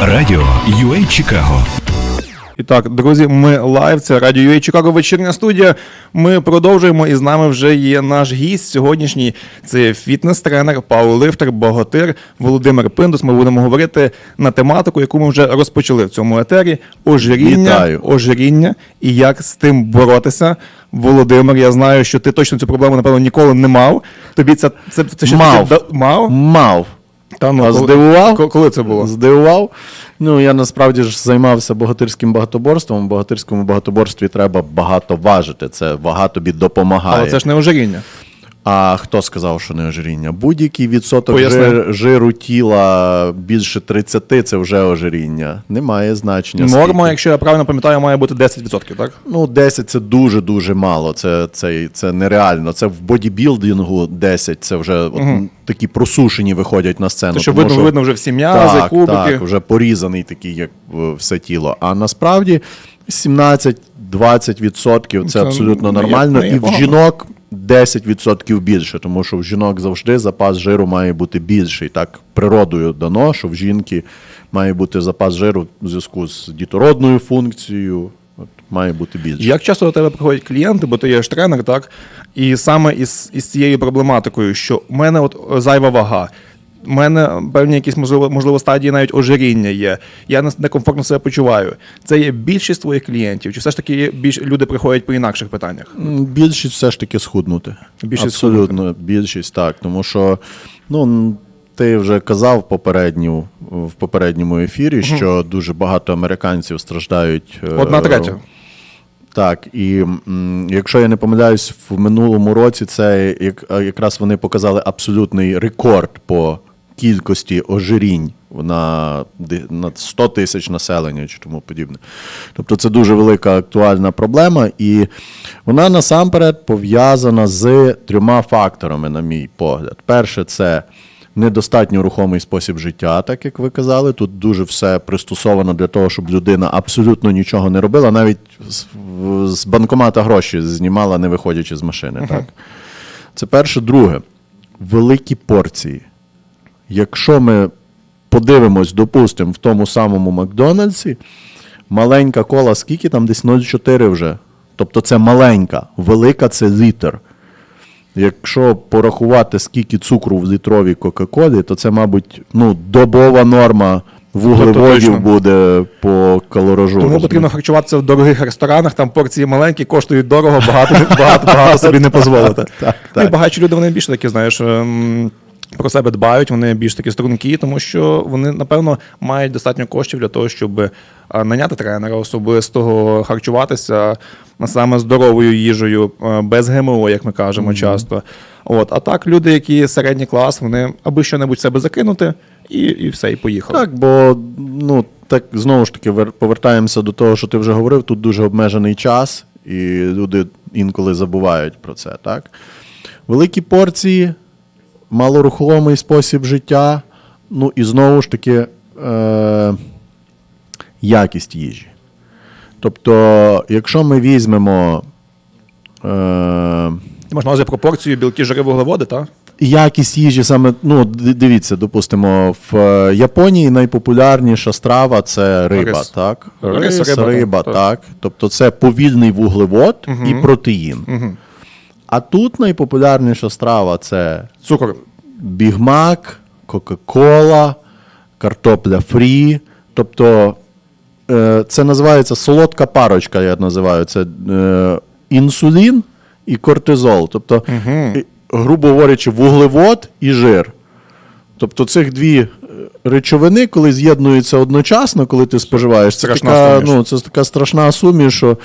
Радіо UA Чикаго. І так, друзі, ми лайв. Це радіо UA Чикаго вечірня студія. Ми продовжуємо, і з нами вже є наш гість сьогоднішній. Це фітнес-тренер, пауерлифтер, богатир Володимир Пиндус. Ми будемо говорити на тематику, яку ми вже розпочали в цьому етері: ожиріння, Вітаю. ожиріння і як з тим боротися. Володимир, я знаю, що ти точно цю проблему, напевно, ніколи не мав. Тобі це, це, це ще Мав. таки да- мав? Мав. Та, ну, А здивував? ко- Коли це було? Здивував. Ну, я насправді ж займався богатирським багатоборством. У богатирському багатоборстві треба багато важити. Це вага тобі допомагає. Але це ж не ожиріння. А хто сказав, що не ожиріння? Будь-який відсоток жир, жиру тіла більше 30 це вже ожиріння. Немає значення. Норма, скільки. якщо я правильно пам'ятаю, має бути 10%, так? Ну, 10 це дуже-дуже мало. Це, це, це нереально. Це в бодібілдингу 10, це вже от, такі просушені виходять на сцену. Це що тому видно, видно вже всі м'язи, так, кубики. Так, вже порізаний такий, як е, все тіло. А насправді 17-20% це, Це, абсолютно ну, нормально. не І в жінок 10% більше, тому що в жінок завжди запас жиру має бути більший. Так природою дано, що в жінки має бути запас жиру в зв'язку з дітородною функцією. От, має бути більше. Як часто до тебе приходять клієнти, бо ти є ж тренер, так? І саме із, із цією проблематикою, що в мене от зайва вага. У мене певні якісь можливо, можливо стадії навіть ожиріння є. Я не- некомфортно себе почуваю. Це є більшість твоїх клієнтів, чи все ж таки більш люди приходять по інакших питаннях? Більшість все ж таки схуднути. Більшість Абсолютно, більшість так. Тому що, ну, ти вже казав попередню, в попередньому ефірі, що дуже багато американців страждають. е, Одна третя. Так, і якщо я не помиляюсь, в минулому році це як, якраз вони показали абсолютний рекорд по кількості ожирінь на, на 100 тисяч населення чи тому подібне. Тобто це дуже велика актуальна проблема, і вона насамперед пов'язана з трьома факторами, на мій погляд. Перше, це недостатньо рухомий спосіб життя, так як ви казали. Тут дуже все пристосовано для того, щоб людина абсолютно нічого не робила, навіть з, з банкомата гроші знімала, не виходячи з машини. Так? Це перше. Друге, великі порції. Якщо ми подивимось, допустимо, в тому самому Макдональдсі, маленька кола, скільки там десь 0,4 вже. Тобто це маленька, велика це літр. Якщо порахувати, скільки цукру в літровій Кока-Колі, то це, мабуть, ну, добова норма вуглеводів буде по калоражу. Тому потрібно харчуватися в дорогих ресторанах, там порції маленькі, коштують дорого, багато, багато, багато собі не дозволити. Ну, і так. багатші люди вони більше такі, знаєш. Про себе дбають, вони більш такі стрункі, тому що вони, напевно, мають достатньо коштів для того, щоб е, наняти тренера особистого, харчуватися саме здоровою їжею, е, без ГМО, як ми кажемо часто. От, а так, люди, які середній клас, вони аби що-небудь себе закинути, і, і все, і поїхали. Так, бо ну так знову ж таки повертаємося до того, що ти вже говорив. Тут дуже обмежений час, і люди інколи забувають про це. Так? Великі порції, малорухомий спосіб життя. Ну і знову ж таки е- якість їжі. Тобто, якщо ми візьмемо. Е- Ти можна назвати пропорцію білки, жири, вуглеводи, так? Якість їжі саме, ну, дивіться, допустимо, в Японії найпопулярніша страва це риба, Рис. так? Рис, Рис, риба, риба, так. так. Тобто це повільний вуглевод і протеїн. А тут найпопулярніша страва це Цукор. бігмак, Кока-Кола, картопля фрі. Тобто е, це називається солодка парочка, я називаю. Це е, інсулін і кортизол. Тобто, і, грубо говорячи, вуглевод і жир. Тобто цих дві речовини, коли з'єднуються одночасно, коли ти споживаєш, це Страшна така, суміш. ну, це така страшна суміш, що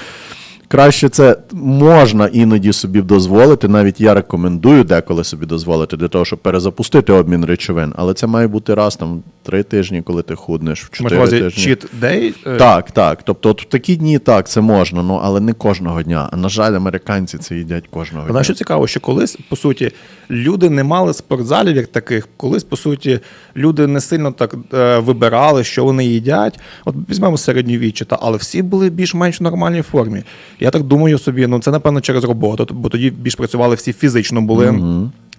краще це можна іноді собі дозволити. Навіть я рекомендую деколи собі дозволити для того, щоб перезапустити обмін речовин. Але це має бути раз там три тижні, коли ти худнеш, в чотири тижні. дей. е, Так, так. Тобто, от в такі дні так, це можна, ну але не кожного дня. А на жаль, американці це їдять кожного Знаєш, що цікаво, що колись, по суті, люди не мали спортзалів як таких. Колись, по суті, люди не сильно так е, вибирали, що вони їдять. От візьмемо середньовіччя, та, але всі були більш-менш в нормальній формі. Я так думаю собі, ну це напевно через роботу, бо тоді більш працювали всі фізично були.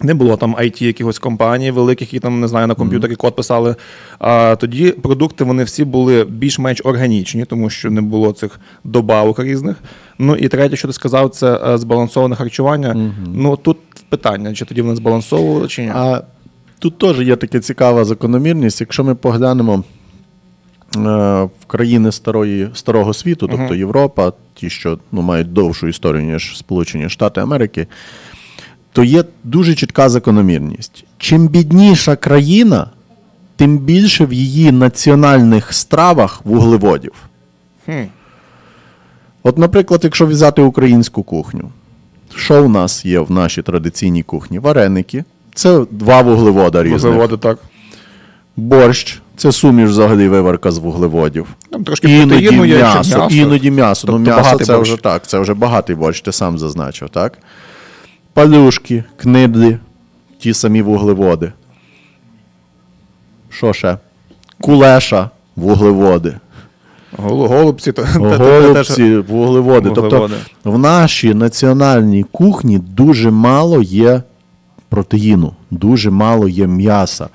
Не було там IT якихось компаній великих, які там не знаю на комп'ютері код писали. А тоді продукти вони всі були більш-менш органічні, тому що не було цих добавок різних. Ну і третє, що ти сказав, це е, збалансоване харчування. Ну тут питання, чи тоді вони збалансовували, чи ні. А тут теж є така цікава закономірність. Якщо ми поглянемо в країни старої, старого світу, тобто Європа, ті, що ну, мають довшу історію, ніж Сполучені Штати Америки, то є дуже чітка закономірність. Чим бідніша країна, тим більше в її національних стравах вуглеводів. От, наприклад, якщо взяти українську кухню, що у нас є в нашій традиційній кухні? Вареники. Це два вуглевода різних. Вуглеводи так. Борщ це суміш взагалі виварка з вуглеводів. Там трошки Іноді протеїну м'ясо, м'ясо. іноді м'ясо. ну, Тобто м'ясо це борщ. вже так, це вже багатий борщ, ти сам зазначив, так? Палюшки, книдлі, ті самі вуглеводи. Що ще? Кулеша, вуглеводи. Голу- Голубці, то, Голубці, вуглеводи. Тобто в нашій національній кухні дуже мало є протеїну, дуже мало є м'яса.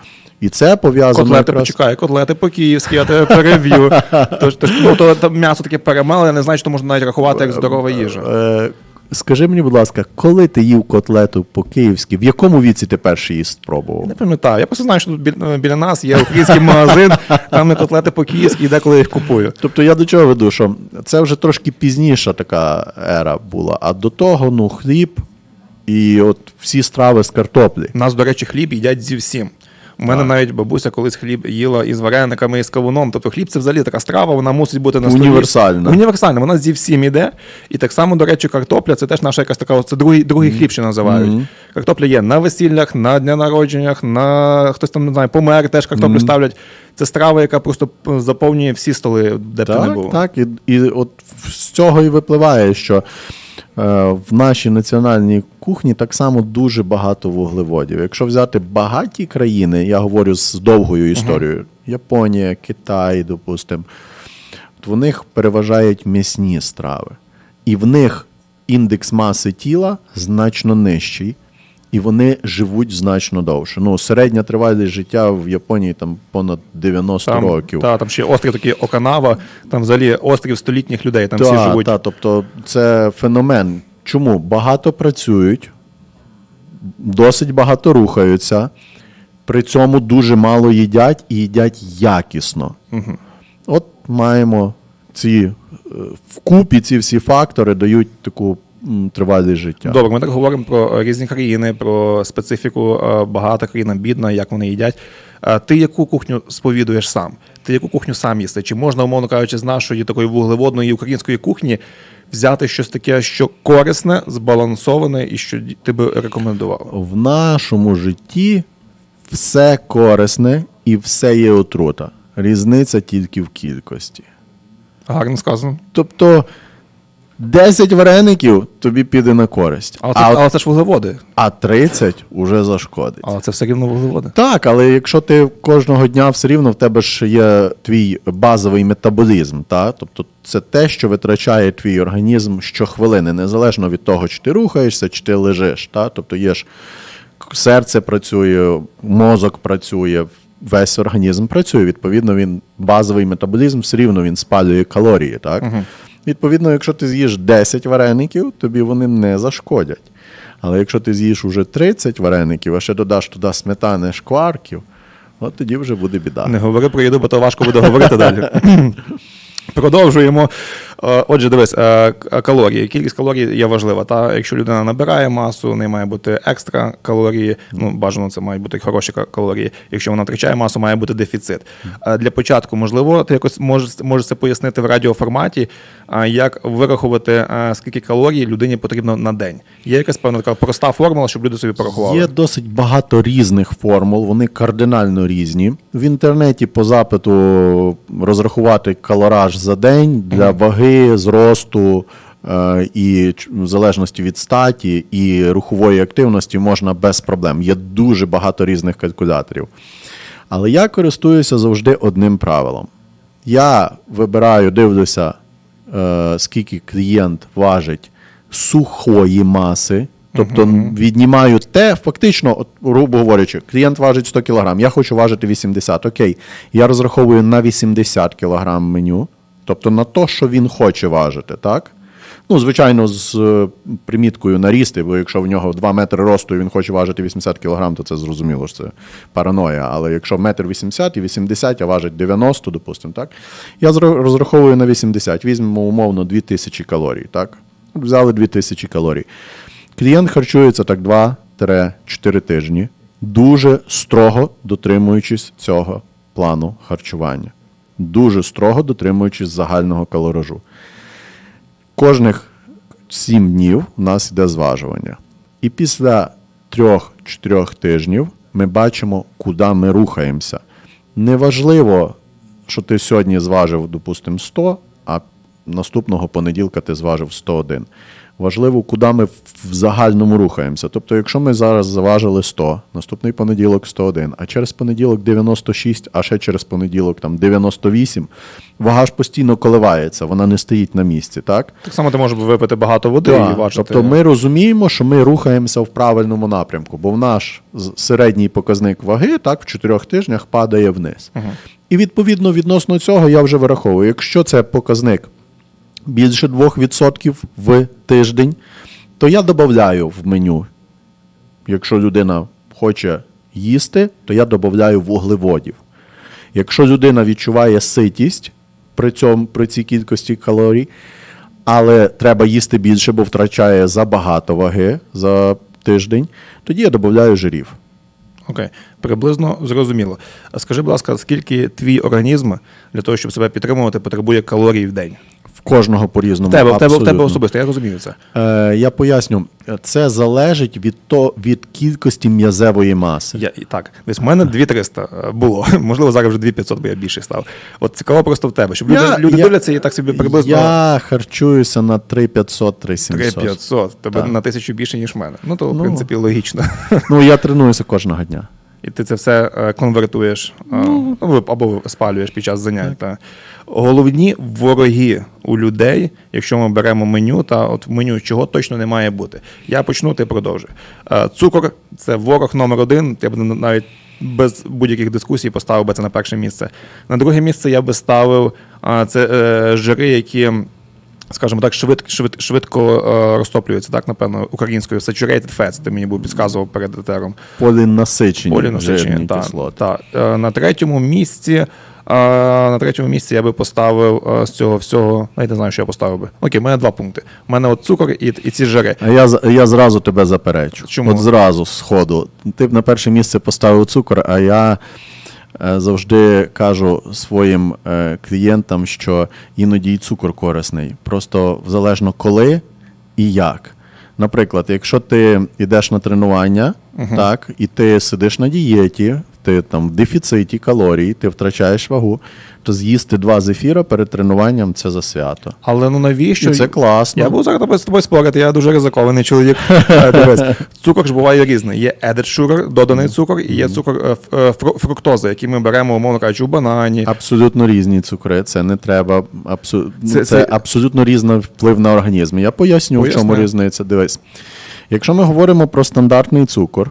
І це пов'язано. Котлети, якраз- почекай, котлети по-київськи, я тебе переб'ю. Тож, ну, то, то м'ясо таке перемеле, я не знаю, що можна навіть рахувати як здорова їжа. Е, скажи мені, будь ласка, коли ти їв котлету по-київськи, в якому віці ти перший її спробував? Не пам'ятаю. Я просто знаю, що тут біля, біля нас є український магазин, там не котлети по-київськи, і деколи їх купую. Тобто я до чого веду, що це вже трошки пізніша така ера була, а до того ну, хліб і от всі страви з картоплі. У нас, до речі, хліб їдять зі всім. У мене навіть бабуся колись хліб їла із варениками, і з кавуном. Тобто хліб це взагалі така страва, вона мусить бути на столі. Універсальна. Універсальна, вона зі всім іде. І так само, до речі, картопля це теж наша якась така, це другий, другий хліб ще називають. Картопля є на весіллях, на дня народженнях, на хтось там не знає, помер, теж картоплю ставлять. Це страва, яка просто заповнює всі столи, де б ти не Так, був. так. І, і от з цього і випливає, що е, в нашій національній кухні так само дуже багато вуглеводів. Якщо взяти багаті країни, я говорю з довгою історією, Японія, Китай, допустимо, в них переважають м'ясні страви. І в них індекс маси тіла значно нижчий. І вони живуть значно довше. Ну, середня тривалість життя в Японії там понад 90 Там, років. Та, там ще острів такий Оканава, там взагалі острів столітніх людей, там всі живуть. та, тобто це феномен. Чому? Багато працюють, досить багато рухаються, при цьому дуже мало їдять і їдять якісно. Угу. От маємо ці е, вкупі ці всі фактори дають таку тривалість життя. Добре, ми так говоримо про е, різні країни, про специфіку е, багата країна, бідна, як вони їдять. Е, Ти яку кухню сповідуєш сам? Ти яку кухню сам їсти? Чи можна, умовно кажучи, з нашої такої вуглеводної української кухні взяти щось таке, що корисне, збалансоване і що ти би рекомендував? В нашому житті все корисне і все є отрута. Різниця тільки в кількості. Гарно сказано. Тобто 10 вареників тобі піде на користь, Але це, а, але це ж вуглеводи. а 30 уже зашкодить. Але це все рівно вуглеводи. Так, але якщо ти кожного дня все рівно в тебе ж є твій базовий метаболізм, та? тобто це те, що витрачає твій організм щохвилини, незалежно від того, чи ти рухаєшся, чи ти лежиш. Та? Тобто є ж серце працює, мозок працює, весь організм працює. Відповідно, він базовий метаболізм все рівно він спалює калорії. Так? Відповідно, якщо ти з'їш 10 вареників, тобі вони не зашкодять. Але якщо ти з'їш уже 30 вареників, а ще додаш туди сметани шкварків, от тоді вже буде біда. Не говори про їду, бо то важко буде говорити далі. Продовжуємо. Е, Отже, дивись, е, калорії. Кількість калорій є важлива. Та якщо людина набирає масу, не має бути екстра калорії. Ну бажано це мають бути хороші калорії. Якщо вона втрачає масу, має бути дефіцит. Е, Для початку, можливо, ти якось можеш можеш це пояснити в радіоформаті, як вирахувати е, скільки калорій людині потрібно на день. Є якась певна така проста формула, щоб люди собі порахували. Є досить багато різних формул, вони кардинально різні. В інтернеті по запиту розрахувати калораж за день для ваги, зросту е, і в залежності від статі і рухової активності можна без проблем. Є дуже багато різних калькуляторів. Але я користуюся завжди одним правилом. Я вибираю, дивлюся е, скільки клієнт важить сухої маси. Тобто віднімаю те, фактично, от, грубо говорячи, клієнт важить 100 кг, я хочу важити 80. Окей, я розраховую на 80 кг меню, тобто на те, що він хоче важити, так? Ну, звичайно, з е, приміткою на рісти, бо якщо в нього 2 метри росту і він хоче важити 80 кг, то це зрозуміло, що це параноя. Але якщо метр 80 і 80, а важить 90, допустимо, так? Я розраховую на 80, візьмемо умовно 2000 калорій, так? Взяли 2000 калорій. Клієнт харчується так 2-4 тижні, дуже строго дотримуючись цього плану харчування. Дуже строго дотримуючись загального калоражу. Кожних 7 днів у нас йде зважування. І після 3-4 тижнів ми бачимо, куди ми рухаємося. Неважливо, що ти сьогодні зважив, допустимо, 100, а наступного понеділка ти зважив 101. Важливо, куди ми в загальному рухаємося. Тобто, якщо ми зараз заважили 100, наступний понеділок 101, а через понеділок 96, а ще через понеділок там 98, вага ж постійно коливається, вона не стоїть на місці, так? Так само ти можеш випити багато води Так, і бачити. Тобто ми розуміємо, що ми рухаємося в правильному напрямку, бо в наш середній показник ваги так в чотирьох тижнях падає вниз. І відповідно відносно цього я вже вираховую, якщо це показник більше 2% в тиждень, то я додаю в меню. Якщо людина хоче їсти, то я додаю вуглеводів. Якщо людина відчуває ситість при, цьому, при цій кількості калорій, але треба їсти більше, бо втрачає забагато ваги за тиждень, тоді я додаю жирів. Окей, приблизно зрозуміло. А Скажи, будь ласка, скільки твій організм для того, щоб себе підтримувати, потребує калорій в день? Кожного по-різному. В тебе, тебе, тебе особисто, я розумію це. Е, я поясню, це залежить від, то, від кількості м'язевої маси. Я, і так, десь в мене 2300 е, було. Можливо, зараз вже 2500, бо я більше став. От цікаво просто в тебе, щоб люди, люди я- дивляться і так собі приблизно Я харчуюся на 3500 3700 3500. Тебе Так. на тисячу більше, ніж в мене. Ну, то, в Ну. принципі, логічно. Ну, я тренуюся кожного дня. І ти це все е, конвертуєш е, ну, або спалюєш під час занять. Та. Головні вороги у людей, якщо ми беремо меню, та от меню чого точно не має бути. Я почну, ти продовжуй. Е, Цукор це ворог номер один. Я б навіть без будь-яких дискусій поставив би це на перше місце. На друге місце я би ставив це жири, які. Скажімо так, швид, швид, швидко е, розтоплюються, так, напевно, українською saturated fats, ти мені був підказував перед етером. Полінасичені, жирні так. Так. Е, На третьому місці. е, На третьому місці я би поставив з цього всього. Навіть не знаю, що я поставив би. Окей, у мене два пункти. У мене от цукор і, і ці жири. А я, я зразу тебе заперечу. Чому? От зразу з ходу. Ти б на перше місце поставив цукор, а я завжди кажу своїм е, клієнтам, що іноді і цукор корисний. Просто залежно коли і як. Наприклад, якщо ти йдеш на тренування, так, і ти сидиш на дієті, ти там в дефіциті калорій, ти втрачаєш вагу, то з'їсти два зефіра перед тренуванням це за свято. Але ну навіщо? І це класно. Я буду зараз з тобою спорити, я дуже ризикований чоловік. Е, Дивись, цукор ж буває різний. Є sugar, доданий цукор, і є цукор е, е, фру- фруктоза, який ми беремо, умовно кажучи, у банані. Абсолютно різні цукри. Це не треба. Абсу... Це- Це, це- абсолютно різний вплив на організм. Я поясню, в чому різниця. Дивись. Якщо ми говоримо про стандартний цукор,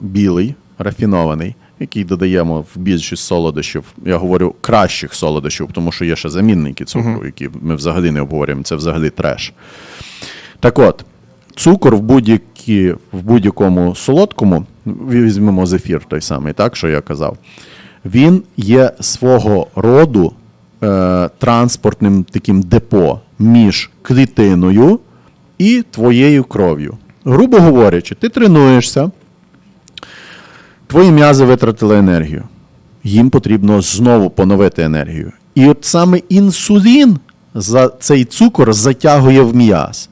білий, рафінований, який додаємо в більшість солодощів, я говорю кращих солодощів, тому що є ще замінники цукру, які ми взагалі не обговорюємо, це взагалі треш. Так от, цукор в, будь-які, в будь-якому солодкому, візьмемо зефір той самий, так, що я казав, він є свого роду е, транспортним таким депо між клітиною і твоєю кров'ю. Грубо говорячи, ти тренуєшся, твої м'язи витратили енергію. Їм потрібно знову поновити енергію. І от саме інсулін за цей цукор затягує в м'яз.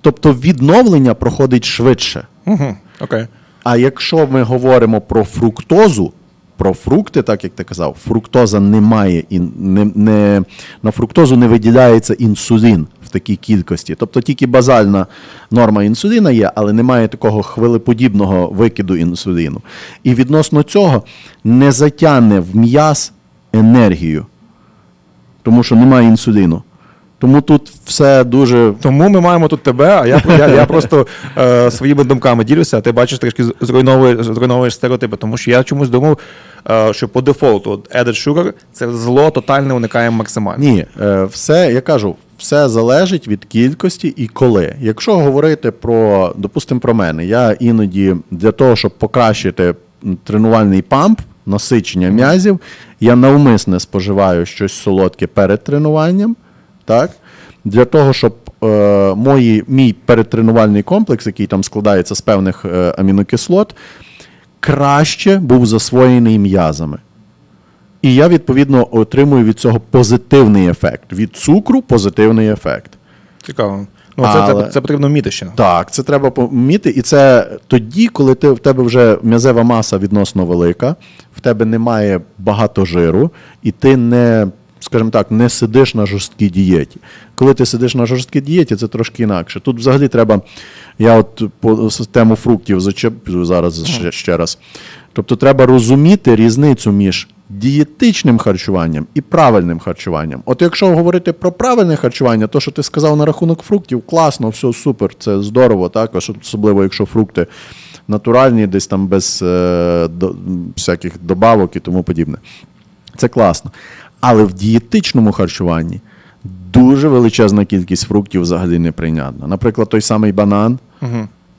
Тобто відновлення проходить швидше. Угу. Окей. А якщо ми говоримо про фруктозу, про фрукти, так як ти казав, фруктоза не ін- не, не, на фруктозу не виділяється інсулін в такій кількості. Тобто тільки базальна норма інсуліна є, але немає такого хвилеподібного викиду інсуліну. І відносно цього не затягне в м'яз енергію, тому що немає інсуліну. Тому тут все дуже. Тому ми маємо тут тебе, а я, я, я просто е, своїми думками ділюся, а ти бачиш трішки зруйновуєш, зруйновуєш стереотипи. Тому що я чомусь думав, е, що по дефолту от added sugar – це зло тотальне уникаємо максимально. Ні, е, все, я кажу, все залежить від кількості і коли. Якщо говорити про, допустимо, про мене, я іноді для того, щоб покращити тренувальний памп, насичення м'язів, я навмисне споживаю щось солодке перед тренуванням. Так? Для того, щоб е, мої, мій передтренувальний комплекс, який там складається з певних е, амінокислот, краще був засвоєний м'язами. І я, відповідно, отримую від цього позитивний ефект. Від цукру позитивний ефект. Цікаво. Ну, це, Але- це, це потрібно вміти ще. Так, це треба поміти. І це тоді, коли ти, в тебе вже м'язева маса відносно велика, в тебе немає багато жиру, і ти не, скажімо так, не сидиш на жорсткій дієті. Коли ти сидиш на жорсткій дієті, це трошки інакше. Тут взагалі треба. Я от по тему фруктів зачеплю зараз ще, ще раз. Тобто треба розуміти різницю між дієтичним харчуванням і правильним харчуванням. От якщо говорити про правильне харчування, то що ти сказав на рахунок фруктів, класно, все супер, це здорово, так, особливо якщо фрукти натуральні, десь там без е, до, всяких добавок і тому подібне. Це класно. Але в дієтичному харчуванні дуже величезна кількість фруктів взагалі неприйнятна. Наприклад, той самий банан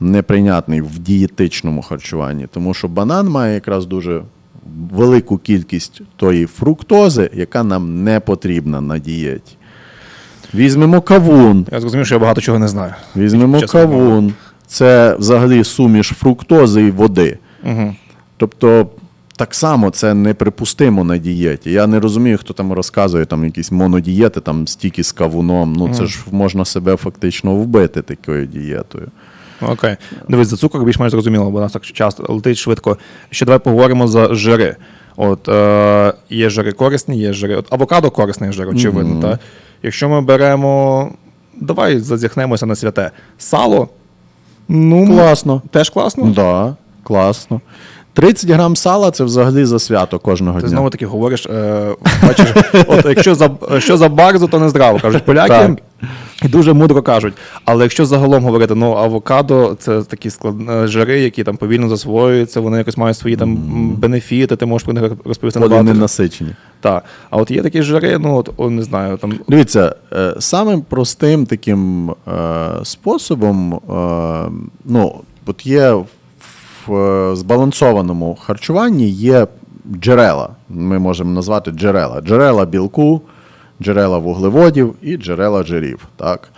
неприйнятний в дієтичному харчуванні, тому що банан має якраз дуже велику кількість тої фруктози, яка нам не потрібна на дієті. Візьмемо кавун. Я зрозумів, що я багато чого не знаю. Візьмемо Чесно кавун. Це взагалі суміш фруктози і води. Угу. Тобто, так само це неприпустимо на дієті. Я не розумію, хто там розказує там якісь монодієти, там стільки з кавуном. Ну це ж можна себе фактично вбити такою дієтою. Окей. Дивись, за цукор більш-менш зрозуміло, бо у нас так часто летить швидко. Ще давай поговоримо за жири. От е, є жири корисні, є жири. От авокадо корисний жир, очевидно. Та? Якщо ми беремо. Давай зазіхнемося на святе. Сало. Ну, Класно. Теж класно. Да, класно. 30 грам сала це взагалі за свято кожного Ти дня. знову таки говориш, е, бачиш, от якщо за, що за барзу, то не здраво, кажуть поляки. Так. І дуже мудро кажуть. Але якщо загалом говорити, ну авокадо це такі склад... е, жири, які там повільно засвоюються, вони якось мають свої там м, бенефіти, ти можеш про них розповісти Вони не набагато. насичені. Так. А от є такі жири, ну от о, не знаю, там Дивіться, е, самим простим таким е, способом, е, ну, от є в е, збалансованому харчуванні є джерела. Ми можемо назвати джерела. Джерела білку, джерела вуглеводів і джерела жирів. Так?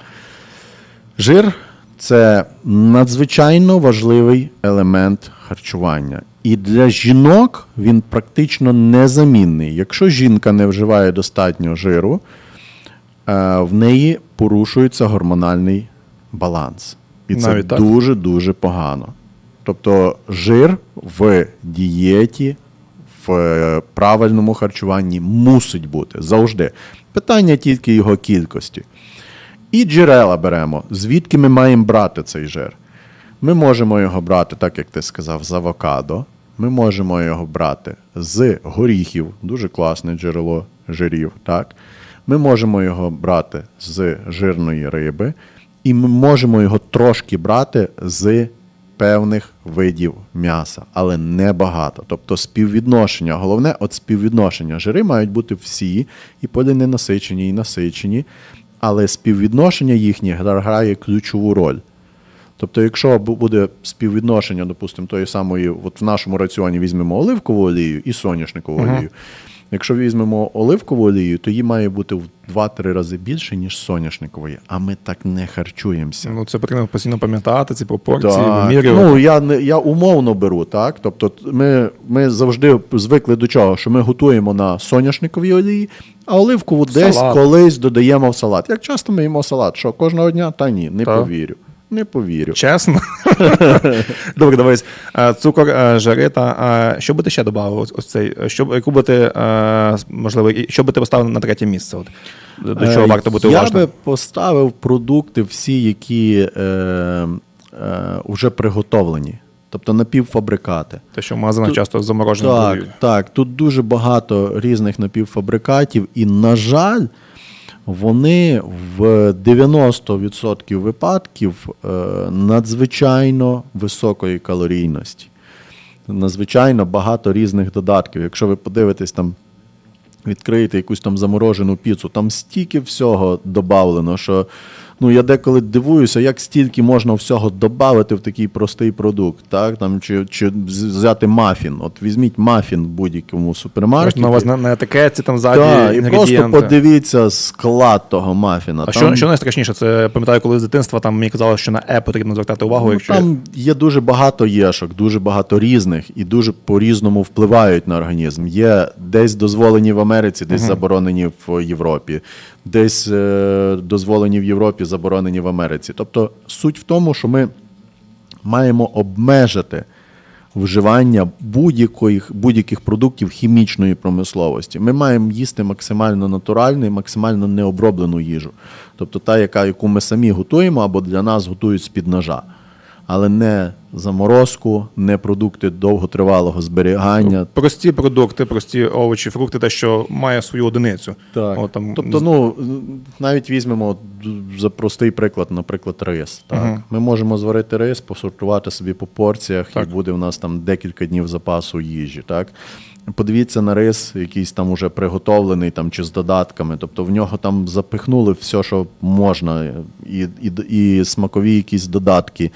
Жир це надзвичайно важливий елемент харчування. І для жінок він практично незамінний. Якщо жінка не вживає достатньо жиру, е, в неї порушується гормональний баланс. І це дуже-дуже погано. Тобто жир в дієті, в е, правильному харчуванні мусить бути завжди. Питання тільки його кількості. І джерела беремо. Звідки ми маємо брати цей жир? Ми можемо його брати, так як ти сказав, з авокадо. Ми можемо його брати з горіхів, дуже класне джерело жирів. Так? Ми можемо його брати з жирної риби, і ми можемо його трошки брати з певних видів м'яса, але не багато. Тобто співвідношення. Головне, от співвідношення. Жири мають бути всі, і поліненасичені, і насичені, але співвідношення їхнє грає ключову роль. Тобто, якщо буде співвідношення, допустимо, тої самої, от в нашому раціоні візьмемо оливкову олію і соняшникову олію. Якщо візьмемо оливкову олію, то її має бути в 2-3 рази більше, ніж соняшникової. А ми так не харчуємося. ну це потрібно постійно пам'ятати, ці пропорції, Так. Ну, я, я умовно беру, так? Тобто ми, ми завжди звикли до чого, що ми готуємо на соняшниковій олії, а оливкову десь Салат. колись додаємо в салат. Як часто ми їмо салат? Що, кожного дня? Та ні, не Так. повірю. Не повірю. Чесно. Добре, дивись. Е, Цукор, е, жири та е, що би ти ще додав? Ось, цей, що, яку би ти, можливо, що би ти поставив на третє місце? От, до, чого варто бути Я уважним? би поставив продукти всі, які е, е, вже приготовлені. Тобто напівфабрикати. Те, що в магазинах часто заморожено Так, так, тут дуже багато різних напівфабрикатів, і, на жаль, вони в 90% випадків е, надзвичайно високої калорійності. Надзвичайно багато різних додатків. Якщо ви подивитесь там відкриєте якусь там заморожену піцу, там стільки всього додавлено, що ну, я деколи дивуюся, як стільки можна всього додати в такий простий продукт. Так? Там, чи, чи взяти мафін. От візьміть мафін в будь-якому супермаркеті. На вас на, на етикетці там ззаді Так, і просто подивіться склад того мафіна. А Там- що, що найстрашніше? Це пам'ятаю, коли з дитинства там мені казали, що на Е потрібно звертати увагу, Ну, якщо там є дуже багато єшок, дуже багато різних і дуже по-різному впливають на організм. Є десь дозволені в Америці, десь заборонені в Європі, десь е, дозволені в Європі, заборонені в Америці. Тобто суть в тому, що ми маємо обмежити вживання будь-яких, будь-яких продуктів хімічної промисловості. Ми маємо їсти максимально натуральну і максимально необроблену їжу. Тобто та, яка, яку ми самі готуємо або для нас готують з-під ножа. Але не заморозку, не продукти довготривалого зберігання. прості продукти, прості овочі, фрукти, те, що має свою одиницю. От, там, Тобто, ну навіть візьмемо за простий приклад, наприклад, рис. Так? Ми можемо зварити рис, посортувати собі по порціях, Так. і буде в нас там декілька днів запасу їжі. Так? Подивіться на рис, якийсь там уже приготовлений там, чи з додатками. Тобто в нього там запихнули все, що можна, і, і, і смакові якісь додатки,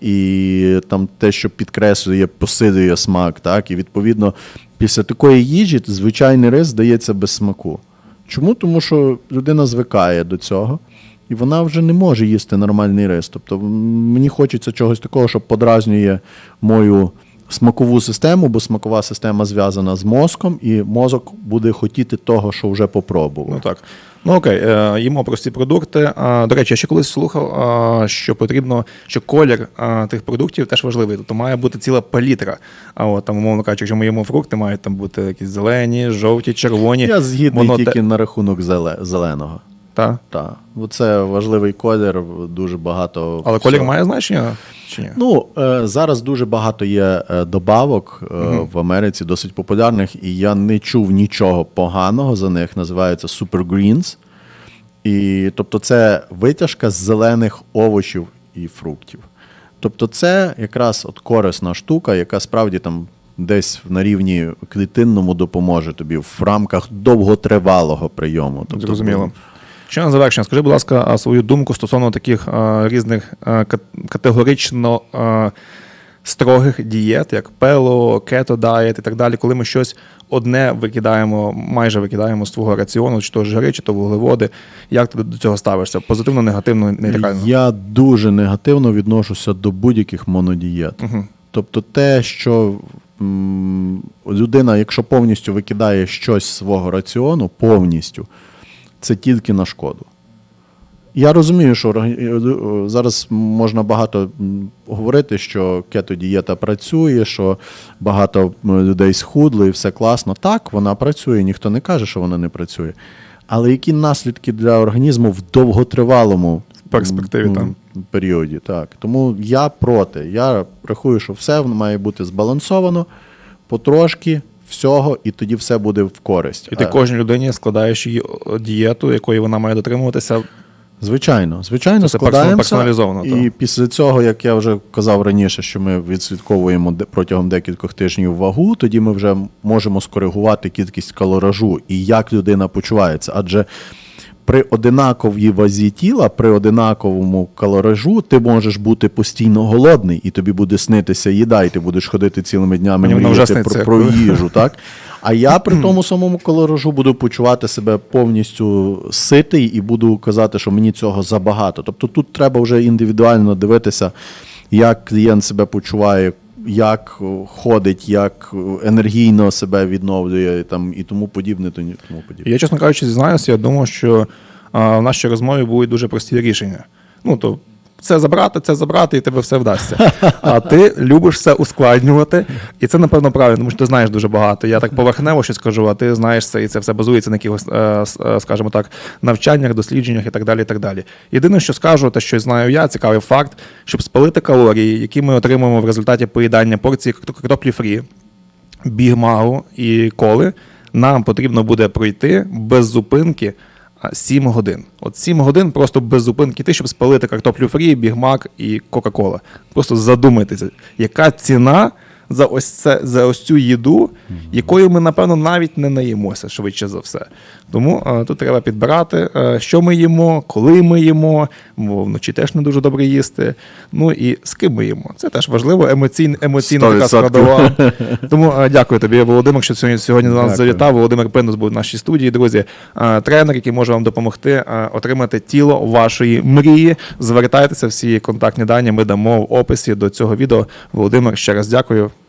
і там те, що підкреслює, посилює смак. Так? І відповідно, після такої їжі звичайний рис здається без смаку. Чому? Тому що людина звикає до цього, і вона вже не може їсти нормальний рис. Тобто мені хочеться чогось такого, що подразнює мою смакову систему, бо смакова система зв'язана з мозком, і мозок буде хотіти того, що вже попробував. Ну так. Ну окей, е, їмо прості продукти. До речі, я ще колись слухав, що потрібно, що колір тих продуктів теж важливий. Тобто має бути ціла палітра. А от там, умовно кажучи, якщо ми їмо фрукти, мають там бути якісь зелені, жовті, червоні. Я згідний Воно тільки на рахунок зеле- зеленого. Та. Бо це важливий колір, дуже багато. Але колір має значення чи ні? Ну, е, зараз дуже багато є е, добавок е, в Америці, досить популярних, і я не чув нічого поганого за них. Називаються Super Greens. І, тобто, це витяжка з зелених овочів і фруктів. Тобто, це якраз от корисна штука, яка справді там десь на рівні клітинному допоможе тобі в рамках довготривалого прийому. Тобто, Зрозуміло. Ще на завершення, скажи, будь ласка, свою думку стосовно таких а, різних а, категорично а, строгих дієт, як пело, кето дієт і так далі, коли ми щось одне викидаємо, майже викидаємо з твого раціону, чи то жири, чи то вуглеводи. Як ти до цього ставишся? Позитивно, негативно, нейтрально? Я дуже негативно відношуся до будь-яких монодієт. Тобто, те, що людина, якщо повністю викидає щось з свого раціону, повністю, це тільки на шкоду. Я розумію, що е, зараз можна багато говорити, що кето-дієта працює, що багато людей схудли і все класно. Так, вона працює, ніхто не каже, що вона не працює. Але які наслідки для організму в довготривалому В перспективі, там. періоді? Так. Тому я проти. Я рахую, що все має бути збалансовано, потрошки всього, і тоді все буде в користь. І ти Е, кожній людині складаєш її дієту, якої вона має дотримуватися. Звичайно, звичайно, Це персоналізовано, І то. після цього, як я вже казав раніше, що ми відслідковуємо протягом декількох тижнів вагу, тоді ми вже можемо скоригувати кількість калоражу і як людина почувається. Адже при одинаковій вазі тіла, при одинаковому калоражу, ти можеш бути постійно голодний, і тобі буде снитися їда, і ти будеш ходити цілими днями Мені мріяти про, про їжу, так? А я при тому самому калоражу буду почувати себе повністю ситий і буду казати, що мені цього забагато. Тобто тут треба вже індивідуально дивитися, як клієнт себе почуває, як ходить, як енергійно себе відновлює там, і тому подібне. то Тому подібне. Я, чесно кажучи, зізнаюся, я думав, що а, в нашій розмові будуть дуже прості рішення. Ну, то це забрати, це забрати, і тебе все вдасться. А ти любиш все ускладнювати, і це, напевно, правильно, тому що ти знаєш дуже багато. Я так поверхнево щось кажу, а ти знаєш це, і це все базується на якихось, е, е, скажімо так, навчаннях, дослідженнях і так далі. і так далі. Єдине, що скажу, те, що знаю я, цікавий факт, щоб спалити калорії, які ми отримуємо в результаті поїдання порції картоплі фрі, бігмагу і коли, нам потрібно буде пройти без зупинки 7 годин. От 7 годин просто без зупинки йти, щоб спалити картоплю фрі, бігмак і Кока-Кола. Просто задумайтеся, яка ціна за ось це за ось цю їду, якою ми, напевно, навіть не наїмося швидше за все. Тому е, тут треба підбирати, е, що ми їмо, коли ми їмо, бо вночі теж не дуже добре їсти. Ну і з ким ми їмо. Це теж важливо, емоційна, емоційна така складова. Тому е, дякую тобі, Володимир, що сьогодні, сьогодні до нас Дякую. завітав. Володимир Пиндус був в нашій студії. Друзі, Е, тренер, який може вам допомогти е, отримати тіло вашої мрії. Звертайтеся, всі контактні дані ми дамо в описі до цього відео. Володимир, ще раз дякую.